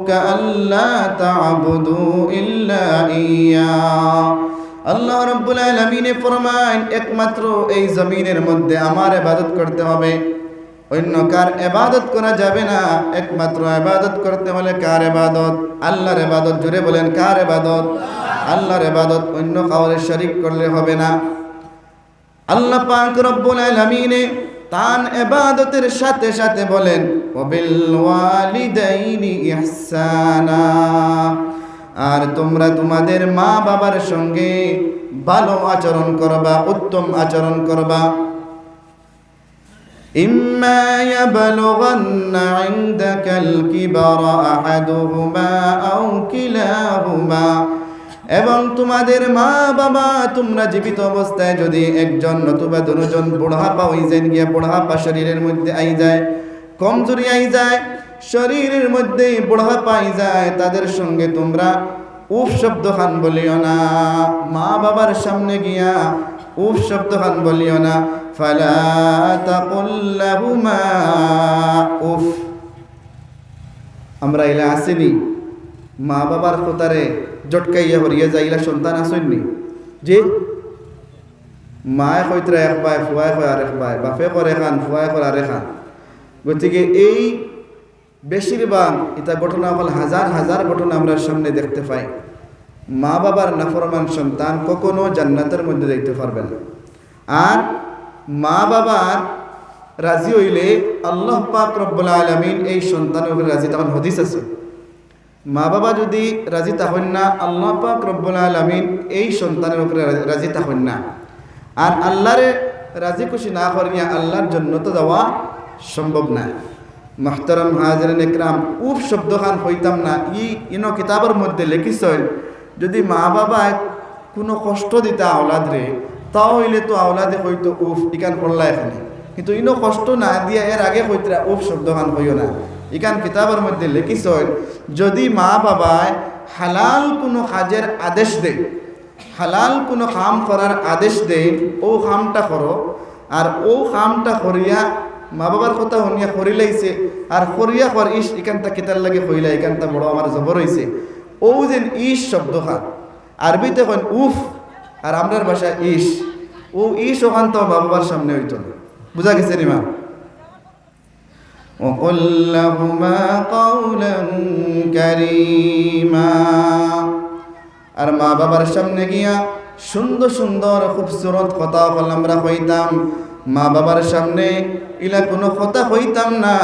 ألا تعبدوا إلا إياه আল্লাহ রব্বুল আলমিনে ফরমাইন একমাত্র এই জমিনের মধ্যে আমার এবাদত করতে হবে অন্য কার এবাদত করা যাবে না একমাত্র এবাদত করতে হলে কার এবাদত আল্লাহর এবাদত জুড়ে বলেন কার এবাদত আল্লাহর এবাদত অন্য কাউরে শরিক করলে হবে না আল্লাহ পাক রব্বুল আলামিনে তান এবাদতের সাথে সাথে বলেন ওবিল ওয়ালিদাইনি ইহসানা আর তোমরা তোমাদের মা বাবার সঙ্গে ভালো আচরণ করবা উত্তম আচরণ করবা إما يبلغن عندك الكبر أحدهما أو كلاهما এবং তোমাদের মা বাবা তোমরা জীবিত অবস্থায় যদি একজন নতুবা দুজন বুড়হাপা হয়ে যায়, গিয়া বুড়হাপা শরীরের মধ্যে আই যায়, কমজোরি আই যায়, শরীরের মধ্যে বুড়হাপা আই যায়, তাদের সঙ্গে তোমরা উফ শব্দ খান বলিও না। মা বাবার সামনে গিয়া উফ শব্দ খান বলিও না। উফ। আমরা এলা আসিনি। মা বাবার কোতারে জটকাইয়া হরিয়া যাইলা সন্তান আসেননি যে মায়ে কইতরা এক বাই ফুয়াই কয় আরেক বাই বাপে করে খান ফুয়াই করে আরেক খান। গতিকে এই বেশিরভাগ এটা ঘটনা হল হাজার হাজার ঘটনা আমরা সামনে দেখতে পাই। মা বাবার নাফরমান সন্তান কখনো জান্নাতের মধ্যে দেখতে পারবে না। আর মা বাবার রাজি হইলে আল্লাহ পাক রব্বুল আলমিন এই সন্তানের রাজি। তখন হদিস আছে। মা বাবা যদি রাজি তাহন না, আল্লাহ পাক রব্বুল আলমিন এই সন্তানের উপরে রাজি তাহন না। আর আল্লাহরে রাজি খুশি না করিয়া আল্লাহর জন্য তো যাওয়া সম্ভব না। মাহতারাম হাজার একরাম উপ শব্দ খান হইতাম না। ই ইনো কিতাবের মধ্যে লিখিছেন, যদি মা বাবা কোনো কষ্ট দিতা আওলাদ রে তাও হইলে তো আওলাদে হইতো উফ ইকান করলা এখানে। কিন্তু ইনো কষ্ট না দিয়া এর আগে হইতরা উফ শব্দ খান হইও না। ইকান কিতাবের মধ্যে লিখিছেন, যদি মা বাবায় হালাল কোনো কাজের আদেশ দেয়, হালাল কোনো কাম করার আদেশ দেন ও কামটা করো, আর ও কামটা করিয়া মা বাবার কথা শুনিয়া করি লাইছে, আর করিয়া কর ইস এখানটা কেতার লাগে হইলা এখানটা বড় আমার জবর হইছে ও যেন ইস শব্দ খান আরবিতে কন উফ আর আমরার ভাষা ইস ও ইস ওখান তো মা বাবার সামনে হইতো না বুঝা গেছে নি মা? وقل لهما قولا كريما আর মা বাবার সামনে গিয়া সুন্দর সুন্দর খুবসুরত কথা বল আমরা হইতাম মা বাবার সামনে ইলা কোনো কথা হইতাম না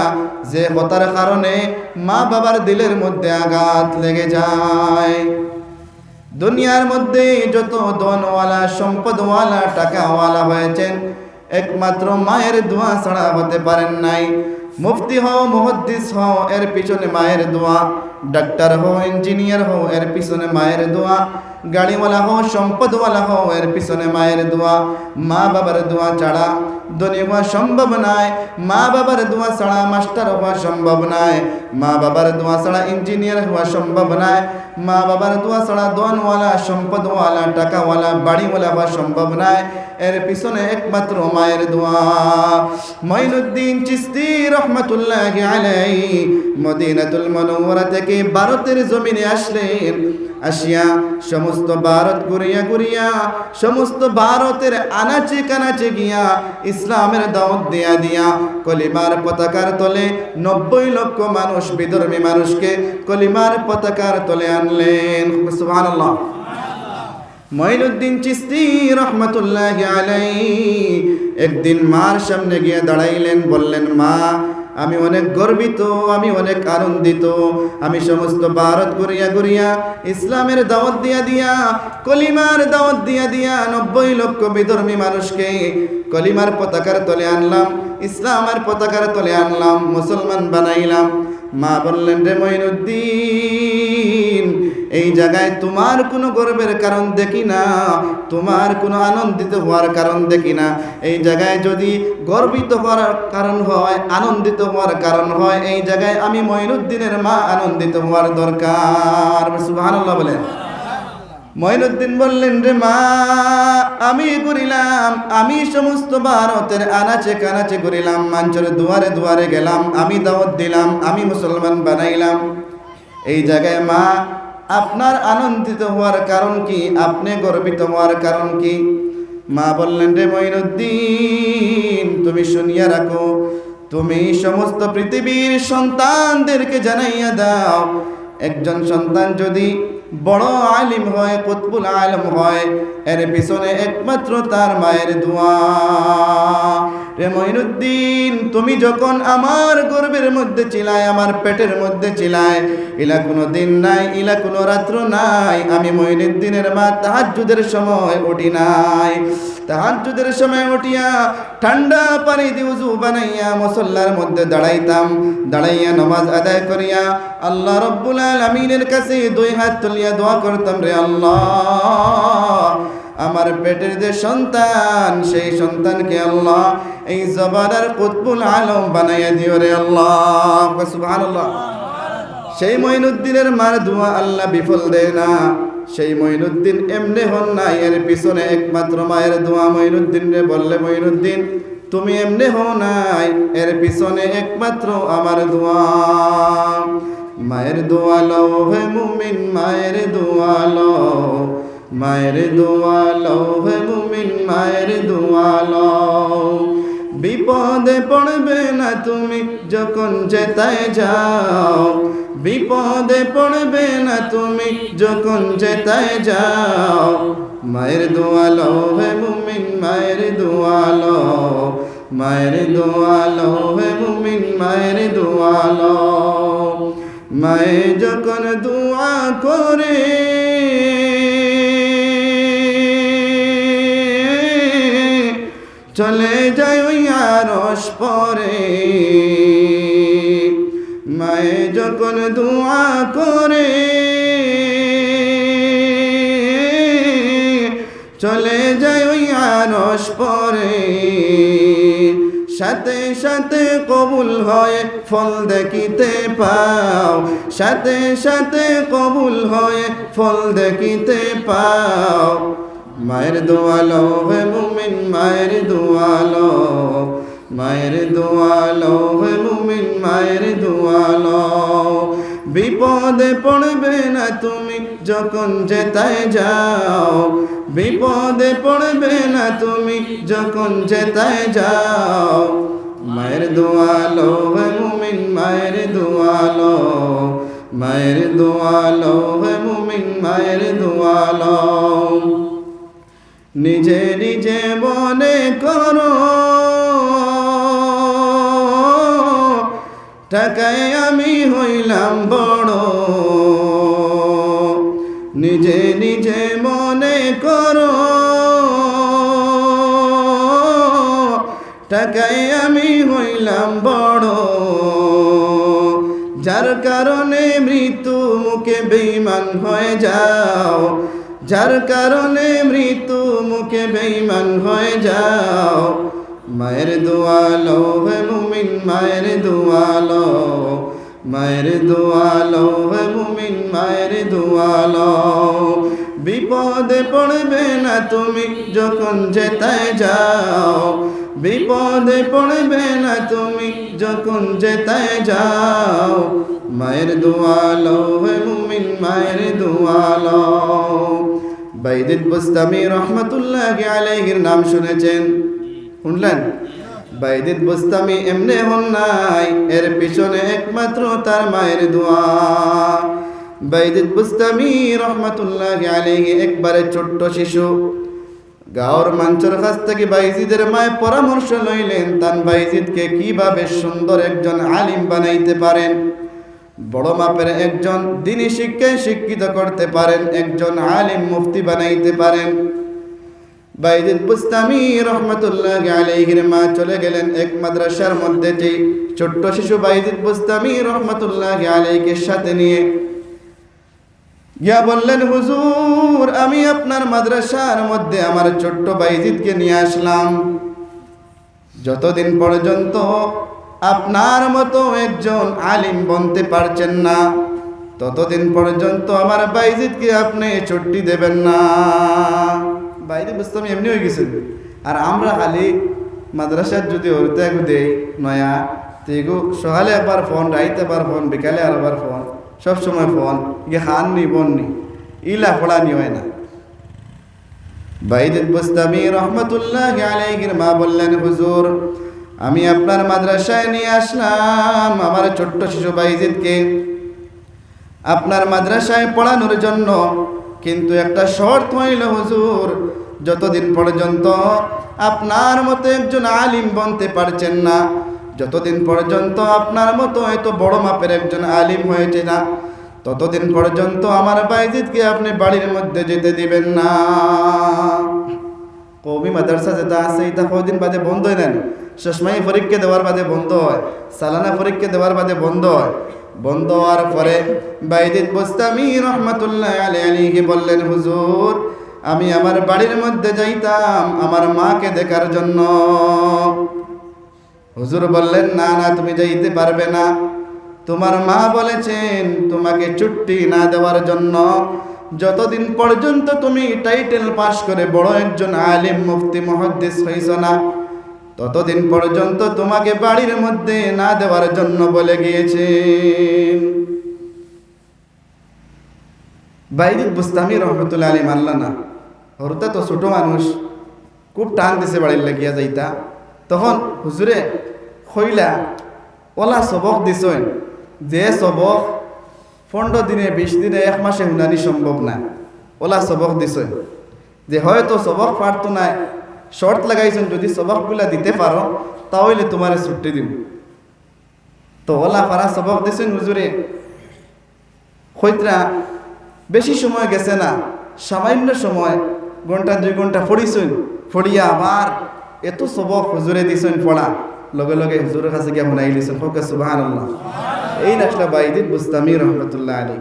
যে কথার কারণে মা বাবার দিলের মধ্যে আঘাত লেগে যায় দুনিয়ার মধ্যে যত ধনওয়ালা সম্পদওয়ালা টাকাওয়ালা হয়েছেন একমাত্র মায়ের দোয়া ছাড়া হতে পারেন নাই মুফতি হও, মুহদ্দিস হও, এর পিছনে মায়ের দোয়া। ডাক্তার হও, ইঞ্জিনিয়ার হও, এর পিছনে মায়ের দোয়া। গাড়িওয়ালা হও, সম্পদওয়ালা হও, এর পিছনে মায়ের দোয়া। মা বাবার দোয়া ছাড়া ধনী হওয়া সম্ভব নয়। মা বাবার দোয়া ছাড়া মাস্টার হওয়া সম্ভব নয়। মা বাবার দোয়া ছাড়া ইঞ্জিনিয়ার হওয়া সম্ভব নয়। মা বাবার দোয়া ছাড়া দোয়ানওয়ালা সম্পদওয়ালা, টাকাওয়ালা, বাড়িওয়ালা হওয়া সম্ভব নয়। এর পিছনে একমাত্র মায়ের দোয়া। মঈনুদ্দিন চিস্তি রহমতুল্লাহ আলাই মদিনাতুল মনোয়ারা থেকে ভারতের জমিনে আসলেন। আসিয়া সমস্ত ভারত ঘুরিয়া ঘুরিয়া, সমস্ত ভারতের আনাচে কানাচে গিয়া ইসলামের দাওয়াত দিয়া দিয়া কলিমার পতাকার তলে নব্বই লক্ষ মানুষ, বিধর্মী মানুষকে কলিমার পতাকার তলে আনলেন। সুবহানাল্লাহ। মঈনুদ্দিন চিস্তি রহমতুল্লাহ আলাই একদিন মার সামনে গিয়ে দাঁড়াইলেন, বললেন, মা আমি অনেক গর্বিত, আমি অনেক আনন্দিত। আমি সমস্ত ভারত ঘুরিয়া ঘুরিয়া ইসলামের দাওয়াত দিয়া দিয়া, কলিমার দাওয়াত দিয়া দিয়া নব্বই লক্ষ বিধর্মী মানুষকে কলিমার পতাকার তলে আনলাম, ইসলামের পতাকার তলে আনলাম, মুসলমান বানাইলাম। মা বললেন, রে মঈনুদ্দিন এই জায়গায় তোমার কোনো গর্বের কারণ দেখি না, তোমার কোনো আনন্দিত হওয়ার কারণ দেখি না। এই জায়গায় যদি গর্বিত হওয়ার কারণ হয়, আনন্দিত হওয়ার কারণ হয়, এই জায়গায় আমি মঈনুদ্দিনের মা আনন্দিত হওয়ার দরকার। সুবহানাল্লাহ বলেন। মঈনুদ্দিন বললেন, রে মা, আমি ঘুরিলাম, আমি সমস্ত ভারতের আনাচে কানাচে ঘুরিলাম, মাঞ্চরে দুয়ারে দুয়ারে গেলাম, আমি দাওয়াত দিলাম, আমি মুসলমান বানাইলাম। এই জায়গায় মা আপনার আনন্দিত হওয়ার কারণ কি? আপনি গর্বিত হওয়ার কারণ কি? মা বললেন, রে মঈনুদ্দিন, তুমি শুনিয়া রাখো, তুমি সমস্ত পৃথিবীর সন্তানদেরকে জানাইয়া দাও। একজন সন্তান যদি বড় আলিম হয়, কুতবুল আলম হয়। এর পিছনে একমাত্র তার মায়ের দোয়া। রে মঈনুদ্দিন, তুমি যখন আমার গর্বের মধ্যে চিলায়, আমার পেটের মধ্যে চিলায়, ইলা কোনো দিন নাই, ইলা কোনো রাত্র নাই, আমি মঈনুদ্দিনের মা তাহাজ্জুদের সময় উঠি নাই। তাহাজ্জুদের সময় উঠিয়া ঠান্ডা পানি দিয়ে উজু বানাইয়া মুসল্লার মধ্যে দাঁড়াইতাম। দাঁড়াইয়া নামাজ আদায় করিয়া আল্লাহ রব্বুল আলামিনের কাছে দুই হাত তুলিয়া দোয়া করতাম রে আল্লাহ। আমার পেটের যে সন্তান, সেই সন্তানকে আল্লাহ এই জবানার কুতবুল আলম বানাইয়া দিও রে আল্লাহ। সেই মঈনুদ্দিনের মার দোয়া আল্লাহ বিফল দেয় না। সেই মঈনুদ্দিন এমনি হন না এর পিছনে একমাত্র মায়ের দোয়া মঈনুদ্দিন রে বললে, মঈনুদ্দিন, তুমি এমনি হো নাই। এর পিছনে একমাত্র আমার দোয়া। মায়ের দোয়া হে মুমিন, মায়ের দোয়া মায়ের দোয়া হে মুমিন, মায়ের দোয়া বিপদে পড়বে না তুমি যখন যেতায় যাও। বিপদে পড়বে না তুমি যখন যেতায় যাও। মায়ের দোয়ালো হে মুমিন, মায়ের দোয়ালো মায়ের দোয়ালো হে মুমিন, মায়ের দোয়ালো মায়ে যখন দোয়া করে চলে যায় ওই আরস পরে। মায়ে যখন দোয়া করে, চলে যায় ওই আরস পরে। সাথে সাথে কবুল হয় ফল দেখিতে পাও। সাথে সাথে কবুল হয় ফল দেখিতে পাও। মায়ের দোয়ালো হে মুমিন, মায়ের দোয়ালো। মায়ের দোয়ালো হে মুমিন, মায়ের দোয়ালো। বিপদে পড়বে না তুমি যখন যেতায় যাও। বিপদে পড়বে না তুমি যখন যেতায় যাও। মায়ের দোয়ালো হে মুমিন, মায়ের দোয়ালো। মায়ের দোয়ালো হে মুমিন, মায়ের দোয়ালো। নিজে নিজে মনে করো। টাকায় আমি হইলাম বড়। নিজে নিজে মনে করো। টাকায় আমি হইলাম বড়। যার কারণে মৃত্যু মুখে বেইমান হয়ে যাও। যার কারণে মৃত্যু মুখে বেইমান হয়ে যাও। মায়ের দোয়ালো হে মুমিন, মায়ের দোয়ালো মায়ের দোয়ালো হে মুমিন, মায়ের দোয়ালো বিপদে পড়বে না তুমি যখন যেতায় যাও। বিপদে পড়বে না তুমি যখন যেতায় যাও। মায়ের দোয়ালো হে মুমিন, মায়ের দোয়ালো বাইদিদ বুস্তামি রহমতুল্লাহ আলাইহির নাম শুনেছেন। শুনলেন? বাইদিদ বুস্তামি এমনি হন নাই, এর পিছনে একমাত্র তার মায়ের দোয়া। বাইদিদ বুস্তামি রহমতুল্লাহ আলাইহি একবারে ছোট্ট শিশু। গাওর মাঞ্চর কাছ থেকে বাইজিদের মায়ের পরামর্শ লইলেন, তান বাইজিদকে কীভাবে সুন্দর একজন আলিম বানাইতে পারেন। বড় মাপের একজন দিনই শিক্ষায় শিক্ষিত করতে পারেন, একজন আলিম মুফতি বানাইতে পারেন। বাইদিদ বুস্তামি রহমতুল্লাহ আলাইহির মা চলে গেলেন এক মাদ্রাসার মধ্যে যে ছোট্ট শিশু বাইদিদ বুস্তামি রহমতুল্লাহ আলাইকে সাথে নিয়ে গিয়া বললেন, হুজুর, আমি আপনার মাদ্রাসার মধ্যে আমার ছোট্ট বাইজিদকে নিয়ে আসলাম। যতদিন পর্যন্ত আপনার মতো একজন আলিম বনতে পারছেন না। ততদিন পর্যন্ত আমার বাইজিদকে আপনি ছুটি দেবেন না। বাইরে বুঝতাম এমনি হয়ে গেছে। আর আমরা খালি মাদ্রাসার যদি ওরতে দেই, নয়া, তো এগো সকালে একবার ফোন, রাইতে একবার ফোন, বিকালে আবার ফোন, সব সময় ফোন। ইয়ে খান নি বন নি ইলা পড়ানি হয় না। বাইদুল বুস্তামি রহমতুল্লাহ আলাইহির মা বললেন, হুজুর আমি আপনার মাদ্রাসায় নিয়ে আসলাম আমার ছোট্ট শিশু বাইজিদকে। আপনার মাদ্রাসায় পড়ানোর জন্য কিন্তু একটা শর্ত হইল, হুজুর, যতদিন পর্যন্ত আপনার মতো একজন আলিম বনতে পারছেন না, যতদিন পর্যন্ত আপনার মতো হয়তো বড় মাপের একজন আলিম হয়েছে না, ততদিন পর্যন্ত আমার বাইজিদকে আপনি বাড়ির মধ্যে যেতে দিবেন না। কৌমি মাদ্রাসা যেটা আছে, এটা কদিন বাদে বন্ধ হয় না চশমাই পরীক্ষা দেওয়ার বাদে বন্ধ হয়, সালানা পরীক্ষা দেওয়ার বাদে বন্ধ হয়। বন্ধ হওয়ার পরে বাইদিত বুস্তামি রহমতুল্লাহ আলী আলীকে বললেন, হুজুর, আমি আমার বাড়ির মধ্যে যাইতাম, আমার মাকে দেখার জন্য। হুজুর বললেন, না না, তুমি যাইতে পারবে না। তোমার মা বলেছেন তোমাকে ছুটি না দেওয়ার জন্য। যতদিন পর্যন্ত তুমি টাইটেল পাশ করে বড় একজন আলিম মুফতি, মহাদ্দিস হইছ না ততদিন পর্যন্ত তোমাকে বাড়ির মধ্যে না দেওয়ার জন্য বলে গিয়েছেন। বাইদিক বুস্তামি রহমতুল্লাহ আলী মানলা না। হরুতা তো ছোট মানুষ, খুব টান দিছে বাড়ির লাগিয়া যাইতা। তখন হুজুরে খইলা, ওলা সবক দিছেন, যে সবক পনেরো দিনে, বিশ দিনে, এক মাসে শুনানি সম্ভব না। ওলা সবক দিছেন। যে হয়তো সবক পারতো না শর্ট লাগাইছেন, যদি সবকগুলা দিতে পারো, তাহলে তোমার ছুটি দিব তো ওলা পারা সবক দিছেন হুজুরে। খৈত্রা, বেশি সময় গেছে না, সামান্য সময়, ঘণ্টা দুই ঘণ্টা পড়িছুন পড়িয়া আবার এত সবক হুজুরে দিছেন পড়া। লগে লগে হুজুরের কাছে গিয়ে শুনাই দিছেন হোকে সুবাহান এই নাচলা বাইদিন বুস্তামি রহমতুল্লাহ আলী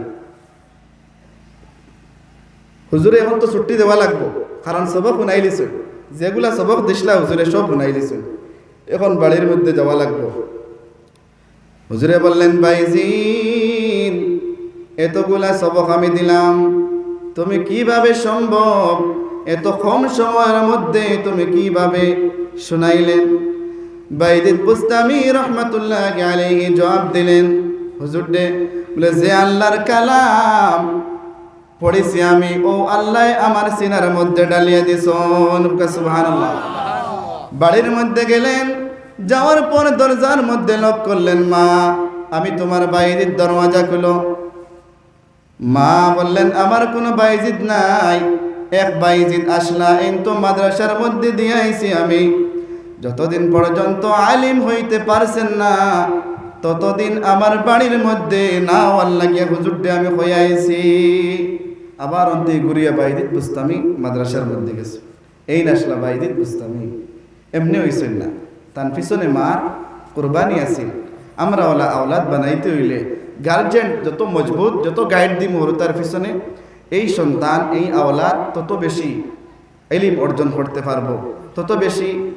হুজুরে এখন তো ছুটি দেওয়া লাগবো, কারণ সবক শুনাই লিছুন। যেগুলা সবক দিছিলা হুজুরে সব শুনাই লিছুন এখন বাড়ির মধ্যে যাওয়া লাগবো। হুজুরে বললেন, বাইজিন, এতগুলা সবক আমি দিলাম। তুমি কীভাবে সম্ভব? এত কম সময়ের মধ্যে তুমি কীভাবে শুনাইলেন? বাইদিত বুস্তামি রহমতুল্লাহ আলাইহি জবাব দিলেন, হুজুর দে, বলে, যে আল্লাহর কালাম পড়েছি আমি। ও আল্লাহ, আমার সিনার মধ্যে ডালিয়ে সুবহানাল্লাহ। বাড়ির মধ্যে গেলেন, যাওয়ার পর দরজার মধ্যে লক করলেন, মা, আমি তোমার বাইরের দরওয়াজা খুলো। মা বললেন, আমার কোনো বাইজিদ নাই। এক বাইজিদ আসলা, এই তো মাদ্রাসার মধ্যে দিয়ে আইছি আমি। যতদিন পর্যন্ত আলিম হইতে পারছেন না, ততদিন আমার বাড়ির মধ্যে না আল্লাহ গিয়া হুজুরটে আমি হয়ে আইছি। আবার অন্তে গুরিয়া বাইদিত বুঝতামি, মাদ্রাসার মধ্যে গেছে। এই নাসলা বাইদিত বুঝতামি। এমনি হইছেন না। তার পিছনে মার, কোরবানি আছিল। আমরা ওলা আওলাদ বানাইতে হইলে গার্জেন যত মজবুত, যত গাইড দিম তার পিছনে, এই সন্তান, এই আওলাদ তত বেশি এলিম অর্জন করতে পারব। তত বেশি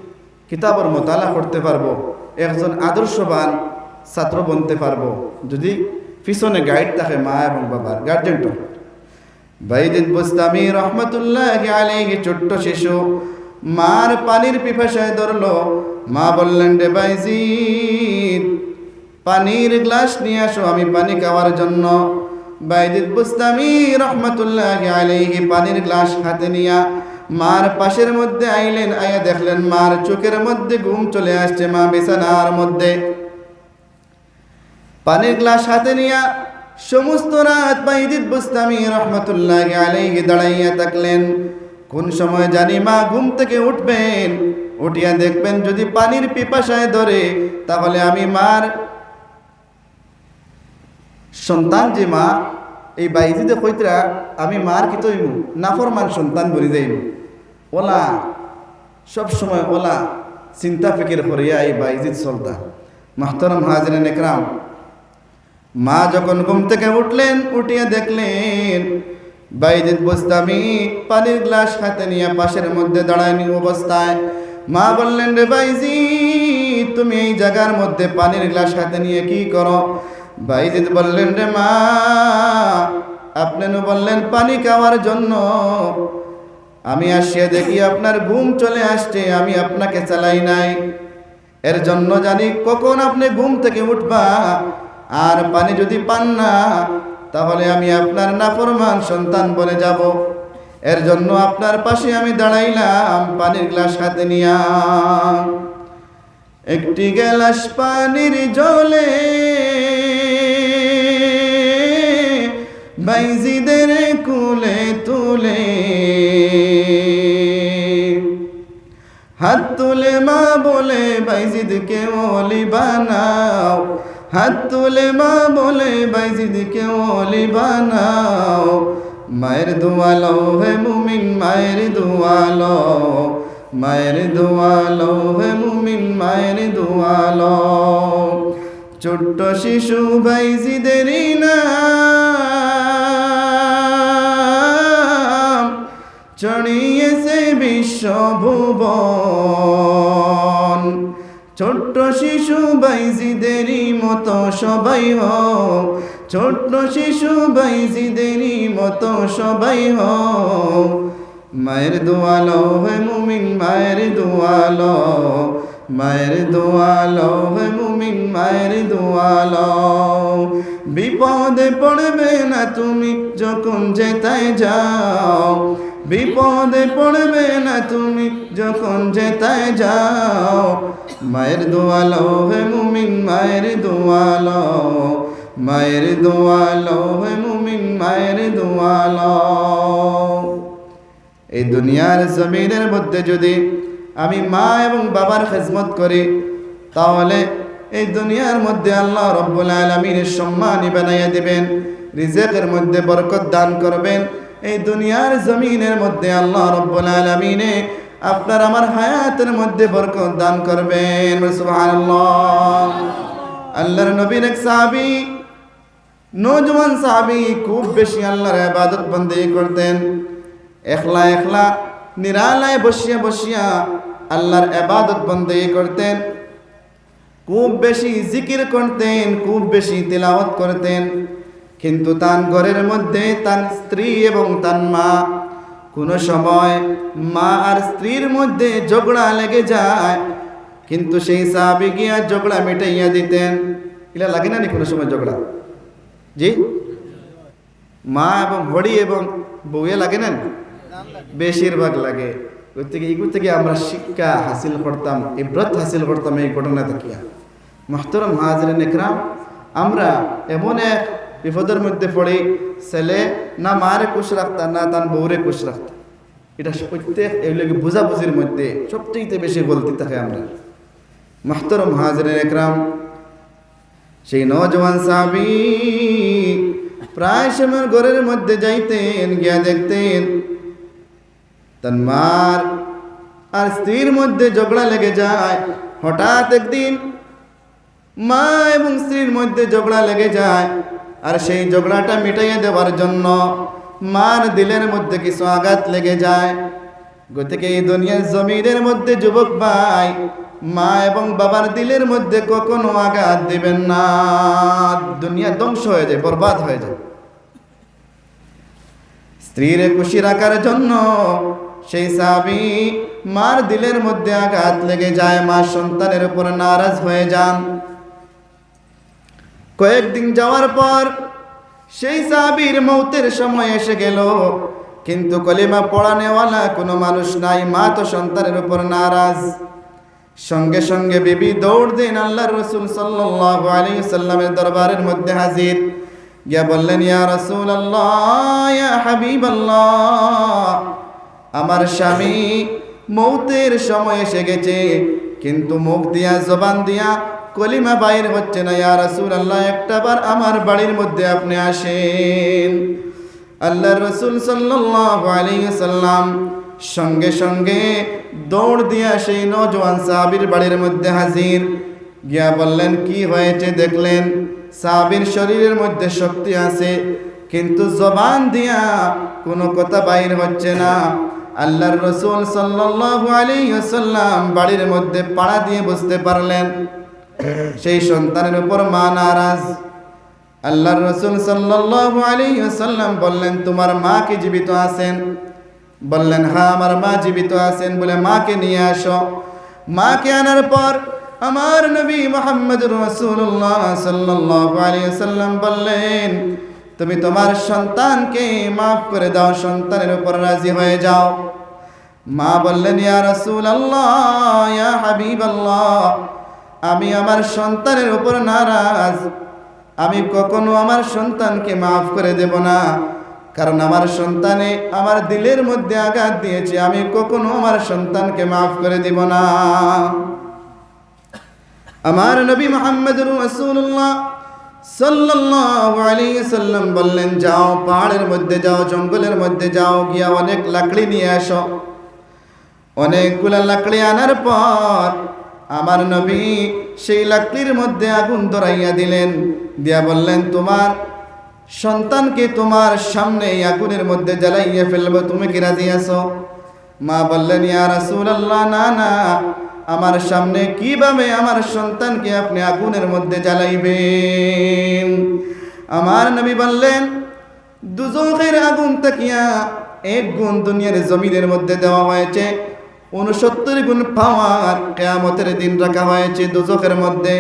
কিতাবর মোতালা করতে পারব। একজন আদর্শবান ছাত্র বনতে পারব। যদি পিছনে গাইড থাকে মা এবং বাবার, গার্জেনটা। বাইদিন বুস্তামি রহমতুল্লাহ আলাইহি ছোট্ট শিশু মার পানির পিপাসায় ধরলো। মা বললেন, রে বাইজিদ, পানির গ্লাস নিয়ে আসো, আমি পানি খাওয়ার জন্য। বাইদিদ বুস্তামি রহমতুল্লাহ আলাইহি পানির গ্লাস হাতে নিয়া মার পাশের মধ্যে আইলেন, আয়া দেখলেন মার চোখের মধ্যে ঘুম চলে আসছে মা বিছানার মধ্যে। পানির গ্লাস হাতে নিয়া সমস্ত রাত বাইদিদ বুস্তামি রহমতুল্লাহ আলাইহি দাঁড়াইয়া থাকলেন। কোন সময় জানি মা ঘুম থেকে উঠবেন, উঠিয়া দেখবেন যদি পানির পিপাসায় ধরে, তাহলে আমি মার সন্তান যে মা, এই বাইজিদে কইতরা, আমি মার কি তৈব নাফরমান সন্তান বলি যাইব ওলা, সব সময় ওলা, চিন্তা ফিকির করিয়া এই বাইজিদ চলতা মাহতরম হাজরেন একরাম মা যখন ঘুম থেকে উঠলেন, উঠিয়া দেখলেন, বাইজিদ বুস্তামি পানির গ্লাস হাতে নিয়ে পাশের মধ্যে দাঁড়ায়নি অবস্থায়। মা বললেন, রে বাইজি তুমি এই জায়গার মধ্যে পানির গ্লাস হাতে নিয়ে কি করো? বাইজিদ বললেন, রে মা, আপনি বললেন, পানি খাওয়ার জন্য। আমি আসিয়া দেখি আপনার ঘুম চলে আসছে, আমি আপনাকে চালাই নাই। এর জন্য জানি কখন আপনি ঘুম থেকে উঠবা। আর পানি যদি পান না, তাহলে আমি আপনার নাফরমান সন্তান বলে যাব। এর জন্য আপনার পাশে আমি দাঁড়াইলাম, পানির গ্লাস হাতে নিয়া। একটি গ্লাস পানির জলে বাইজিদের কুলে তুলে হাত তুলে মা বলে বাইজিদকে ওলি বানাও। হাত তুলে মা বলে বাইজিদকে ওলি বানাও। মায়ের দোয়ালো হে মুমিন, মায়ের দোয়ালো। মায়ের দোয়ালো হে মুমিন, মায়ের দোয়ালো। ছোট্ট শিশু বাইজিদেরই নাম, চড়িয়েছে বিশ্বভুবন ছোট্ট শিশু বাইজিদেরই মতো সবাই হোক। ছোট্ট শিশু বাইজিদেরই মতো সবাই হোক। মায়ের দোয়ালো হে মুমিন, মায়ের দোয়ালো। মায়ের দোয়ালো হে মুমিন, মায়ের দোয়ালো। বিপদে পড়বে না তুমি যখন যেতায় যাও। বিপদে পড়বে না তুমি যখন যেতায় যাও। মায়ের দোয়ালো হে মুমিন, মায়ের দোয়ালো। মায়ের দোয়ালো হে মুমিন, মায়ের দোয়ালো। এই দুনিয়ার জমিনের মধ্যে যদি আমি মা এবং বাবার খেজমত করি, তাহলে এই দুনিয়ার মধ্যে আল্লাহ রব্বুল আলমিনের সম্মানই বানাইয়া দিবেন, রিজেকের মধ্যে বরকত দান করবেন। এই দুনিয়ার জমিনের মধ্যে আল্লাহ রব্বুল আলমিনে আপনার আমার হায়াতের মধ্যে বরকত দান করবেন। সুবহানাল্লাহ। আল্লাহর নবীর এক সাহাবী, নজওয়ান সাহাবী খুব বেশি আল্লাহর ইবাদত বন্দেগী করতেন। একলা একলা নিরালায় বসিয়া বসিয়া আল্লাহর এবাদত বন্দেগী করতেন। খুব বেশি জিকির করতেন, খুব বেশি তিলাওয়াত করতেন। কিন্তু তার ঘরের মধ্যে তার স্ত্রী এবং তার মা কোনো সময় মা আর স্ত্রীর মধ্যে ঝগড়া লেগে যায়, কিন্তু সেই সাহাবি গিয়া ঝগড়া মিটাইয়া দিতেন? এগুলা লাগে না নি কোনো সময় ঝগড়া? জি? মা এবং ভড়ি এবং বউয়ে লাগে না বেশিরভাগ লাগে। থেকে এগুলো থেকে আমরা শিক্ষা হাসিল করতাম, ইব্রত হাসিল করতাম এই ঘটনা দেখিয়া। মাহতরম হাজরিন একরাম, আমরা এমন এক বিপদের মধ্যে পড়ে ছেলে, না, মারে কুশ রাখতা, না, তার বউরে কুশ রাখতা। এটা প্রত্যেক এগুলোকে বুঝাবুঝির মধ্যে সবচেয়ে বেশি গলতি থাকে আমরা। মাহতরম হাজরিন একরাম, সেই নজওয়ান সাহাবি প্রায় সময় ঘরের মধ্যে যাইতেন, গিয়া দেখতেন, তার মার আর স্ত্রীর মধ্যে ঝগড়া লেগে যায়। হঠাৎ একদিন মা এবং স্ত্রীর মধ্যে ঝগড়া লেগে যায়। আর সেই ঝগড়াটা মিটাইয়ে দেওয়ার জন্য মার দিলের মধ্যে কিছু আঘাত লেগে যায়। গতিকে এই দুনিয়ার জমিনের মধ্যে যুবক ভাই, মা এবং বাবার দিলের মধ্যে কখনো আঘাত দিবেন না। দুনিয়া ধ্বংস হয়ে যায়, বরবাদ হয়ে যায়। স্ত্রীর খুশি রাখার জন্য সেই সাবি মার দিলের মধ্যে আঘাত লেগে যায়, মা সন্তানের উপর নারাজ হয়ে যান। কয়েকদিন যাওয়ার পর সেই সাবির মৌতের সময় এসে গেল। কিন্তু কলিমা পড়ানেওয়ালা কোনো মানুষ নাই, মা তো সন্তানের উপর নারাজ। সঙ্গে সঙ্গে বিবি দৌড় দিন আল্লাহর রসুল সাল্লাল্লাহু আলাইহি সাল্লামের দরবারের মধ্যে হাজির। গিয়া বললেন, ইয়া রাসূল আল্লাহ হাবিব আল্লাহ আমার স্বামী মৌতের সময় এসে গেছে, কিন্তু মুখ দিয়া, জবান দিয়া কলিমা বাইর হচ্ছে না, ইয়া রাসূল আল্লাহ একটাবার আমার বাড়ির মধ্যে আপনি আসেন। আল্লাহ রসুল আলাইহি সাল্লাম সঙ্গে সঙ্গে দৌড় দিয়া সেই নজওয়ান সাহাবীর বাড়ির মধ্যে হাজির। গিয়া বললেন, কি হয়েছে দেখলেন? সাহাবীর শরীরের মধ্যে শক্তি আছে, কিন্তু জবান দিয়া কোনো কথা বাইর হচ্ছে না। আল্লাহর রসুল সাল্লাল্লাহু আলাইহি ওয়াসাল্লাম বাড়ির মধ্যে পাড়া দিয়ে বসতে পারলেন। সেই সন্তানের উপর মা নারাজ। আল্লাহর রসুল সাল্লাল্লাহু আলাইহি ওয়াসাল্লাম বললেন, তোমার মা কি জীবিত আছেন? বললেন হ্যাঁ আমার মা জীবিত আছেন বলে মাকে নিয়ে আসো। মাকে আনার পর আমার নবী মোহাম্মদ রসুল্লাহ সাল্লাল্লাহু আলাইহি ওয়াসাল্লাম বললেন, তুমি তোমার সন্তানকে মাফ করে দাও, সন্তানের উপর রাজি হয়ে যাও। মা বললেন, ইয়া রসুল আল্লাহ ইয়া হাবিব আল্লাহ আমি আমার সন্তানের উপর নারাজ। আমি কখনো আমার সন্তানকে মাফ করে দেব না, কারণ আমার সন্তানে আমার দিলের মধ্যে আঘাত দিয়েছে। আমি কখনো আমার সন্তানকে মাফ করে দেব না। আমার নবী মোহাম্মদ রাসূলুল্লাহ সাল্লাল্লাহু আলাইহি সাল্লাম বললেন, যাও পাহাড়ের মধ্যে যাও, জঙ্গলের মধ্যে যাও, গিয়া অনেক লাকড়ি নিয়ে আসো। অনেকগুলা লাকড়ি আনার পর আমার নবী সেই লাকড়ির মধ্যে আগুন ধরাইয়া দিলেন। দিয়া বললেন, তোমার সন্তানকে তোমার সামনে এই আগুনের মধ্যে জ্বালাইয়া ফেলব, তুমি কি রাজি মা বললেন, ইয়া রাসূলুল্লাহ, না না। আমার সামনে কীভাবে আমার সন্তানকে আপনি আগুনের মধ্যে জ্বালাইবেন? আমার নবী বললেন দুজখের আগুন তাকিয়া এক গুণ দুনিয়ার জমিনের মধ্যে দেওয়া হয়েছে। উনসত্তর গুণ পাওয়ার কেয়ামতের দিন রাখা হয়েছে দুজখের মধ্যে।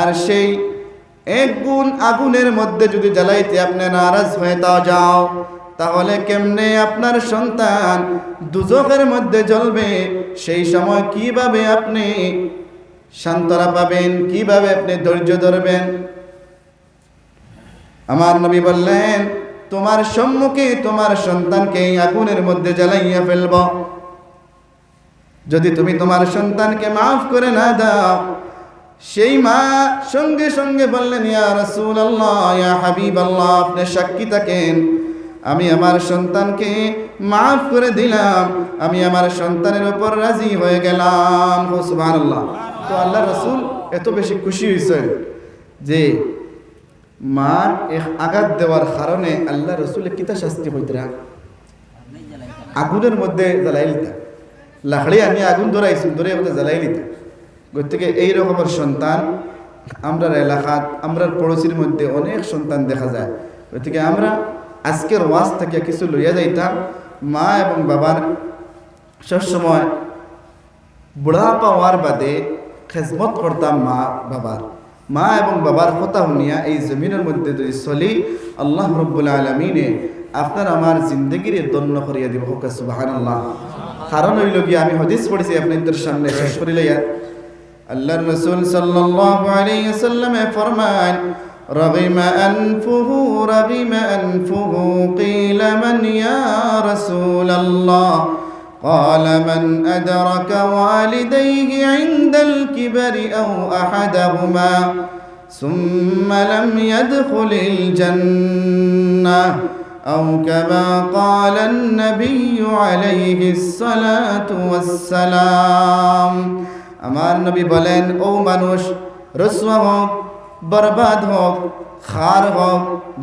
আর সেই এক গুণ আগুনের মধ্যে যদি জ্বালাইতে আপনি নারাজ হয়ে তাও যাও, তাহলে কেমনে আপনার সন্তান দুজখের মধ্যে জ্বলবে? সেই সময় কীভাবে আপনি সান্ত্বনা পাবেন? কীভাবে আপনি ধৈর্য ধরবেন? আমার নবী বললেন, তোমার সম্মুখে তোমার সন্তানকে আগুনের মধ্যে জ্বালাইয়া ফেলব। যদি তুমি তোমার সন্তানকে মাফ করে না দাও, সেই মা সঙ্গে সঙ্গে বললেন, ইয়া রসুল আল্লাহ ইয়া হাবিব আল্লাহ আপনি সাক্ষী থাকেন। আমি আমার সন্তানকে মাফ করে দিলাম। আমি আমার সন্তানের উপর রাজি হয়ে গেলাম। সুবহানাল্লাহ। তো আল্লাহ রসুল এত বেশি খুশি হয়েছেন যে মার এক আঘাত দেওয়ার কারণে আল্লাহ রসুলের কিতা শাস্তি হইতরা আগুনের মধ্যে জ্বালাই লিতা লাকড়ি আমি আগুন ধরাইছিল ধরে মধ্যে জ্বালাই লিতা গতিকে এই রকমের সন্তান আমরার এলাকাত, আমরার পড়োশির মধ্যে অনেক সন্তান দেখা যায়। গতিকে আমরা আজকের ওয়াজ থেকে কিছু লইয়া যাইতাম। মা এবং বাবার সবসময় বুড়া পাওয়ার বাদে খেজমত করতাম মা, বাবার। মা এবং বাবার কথা শুনিয়া এই জমিনের মধ্যে যদি চলি, আল্লাহ রব্বুল আলমিনে আপনার আমার জিন্দগির দন্য করিয়া দিব। হোক সুবাহান আল্লাহ কারণ হইল কি আমি হদিস পড়েছি আপনাদের সামনে শেষ করিলে আল্লাহ রসুল সাল্লাল্লাহু আলাইহি সাল্লামে ফরমান رغم أنفه رغم أنفه قيل من يا رسول الله قال من أدرك والديه عند الكبر أو أحدهما ثم لم يدخل الجنة أو كما قال النبي عليه الصلاة والسلام আমার নবী বলেন ও মানুষ রসুয়া হোক বরবাদ হোক খার হোক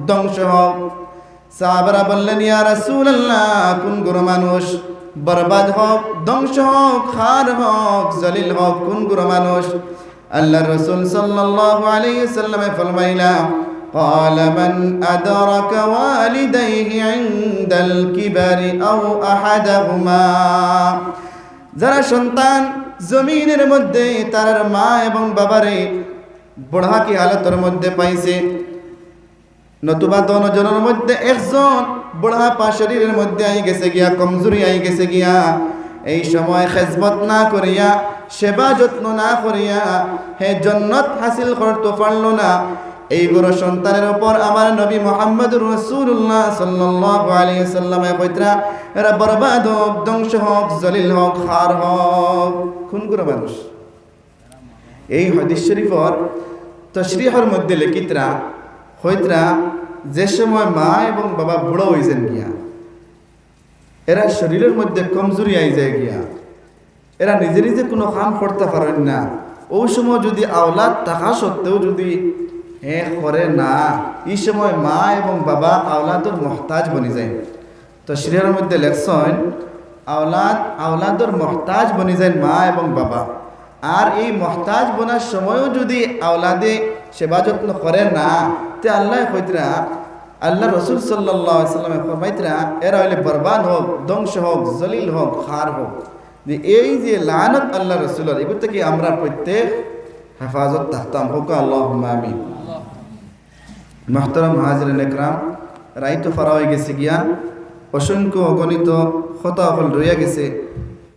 ধ্বংস হোক সাহাবারা বললেন ইয়া রাসূলুল্লাহ কোন গুরু মানুষ বরবাদ হোক ধ্বংস হোক খার হোক জলিল হোক কোন গুরু মানুষ আল্লাহ রসুল সাল্লাল্লাহু আলাইহি সাল্লামে ফরমাইলা قال من أدرك والديه عند الكبر أو أحدهما যারা সন্তান জমিনের মধ্যে তার মা এবং বাবারে বুড়াকি হালতের মধ্যে পাইছে নতুবা দনজনের মধ্যে একজন বুড়া পা শরীরের মধ্যে আই গেছে গিয়া কমজোরি আই গেছে গিয়া এই সময় খেজমত না করিয়া সেবা যত্ন না করিয়া হে জন্নত হাসিল করতে পারলো না এই বড় সন্তানের উপর আমার নবী মোহাম্মদ রসুল্লাহ সাল্লাল্লাহু আলাইহি সাল্লামে কইতরা এরা বরবাদ হোক, ধ্বংস হোক, জলিল হোক হার হোক খুন করে মানুষ। এই হদিস শরীফর তশরিহর মধ্যে লিখিতরা হইতরা যে সময় মা এবং বাবা বুড়ো হয়েছেন গিয়া, এরা শরীরের মধ্যে কমজোরি আই যায় গিয়া, এরা নিজে নিজে কোনো কাম করতে পারেন না। ওই সময় যদি আওলাদ থাকা সত্ত্বেও যদি হে করে না এই সময় মা এবং বাবা আওলাদর মহতাজ বনি যায় তো শরীরের মধ্যে লেখছেন, আওলাদ, আওলাদর মহতাজ বনি যায় মা এবং বাবা। আর এই মহতাজ বনার সময়ও যদি আওলাদে সেবা যত্ন করে না, তে আল্লাহ কইতরা, আল্লাহ রসুল সাল্লাহ সাল্লামে ফরমাইতরা, এরা হইলে বরবাদ হোক, ধ্বংস হোক, জলিল হোক, খার হোক। যে এই যে লানত আল্লাহ রসুলের, এগুলো থেকে আমরা প্রত্যেক হেফাজত থাকতাম। হোক আল্লাহ আমিন। মাহতারাম হাজির নেকরাম রাইতো ফারা হয়ে গেছে গিয়া অসংখ্য অগণিত হতাফল রইয়া গেছে।